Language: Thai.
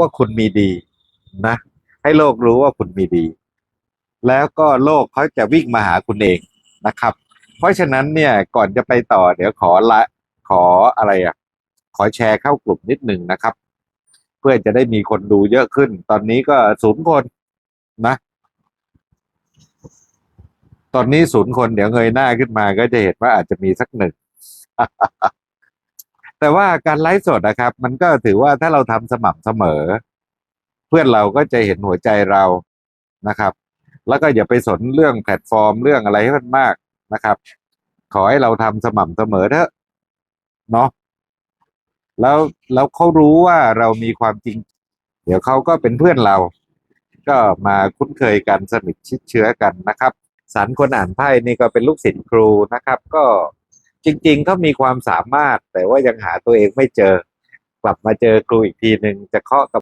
ว่าคุณมีดีนะ ให้โลกรู้ว่าคุณมีดี แล้วก็โลกเขาจะวิ่งมาหาคุณเองนะครับ เพราะฉะนั้นเนี่ยก่อนจะไปต่อเดี๋ยวขอละขออะไรอะ ขอแชร์เข้ากลุ่มนิดหนึ่งนะครับ เพื่อจะได้มีคนดูเยอะขึ้น ตอนนี้ก็ศูนย์คนนะ ตอนนี้ศูนย์คนเดี๋ยวเงยหน้าขึ้นมาก็จะเห็นว่าอาจจะมีสักหนึ่ง แต่ว่าการไลฟ์สดนะครับ มันก็ถือว่าถ้าเราทำสม่ำเสมอ เพื่อนเราก็จะเห็นหัวใจเรานะครับ แล้วก็อย่าไปสนเรื่องแพลตฟอร์มเรื่องอะไรให้มันมากนะครับ ขอให้เราทำสม่ำเสมอเถอะเนาะแล้วแล้วเขารู้ว่าเรามีความจริง เดี๋ยวเขาก็เป็นเพื่อนเรา ก็มาคุ้นเคยกันสนิทชิดเชื้อกันนะครับสันคนอ่านไพ่นี่ก็เป็นลูกศิษย์ครูนะครับ ก็ จริงๆเขามีความสามารถแต่ว่ายังหาตัวเองไม่เจอกลับมาเจอครูอีกทีหนึ่งจะเคาะกับ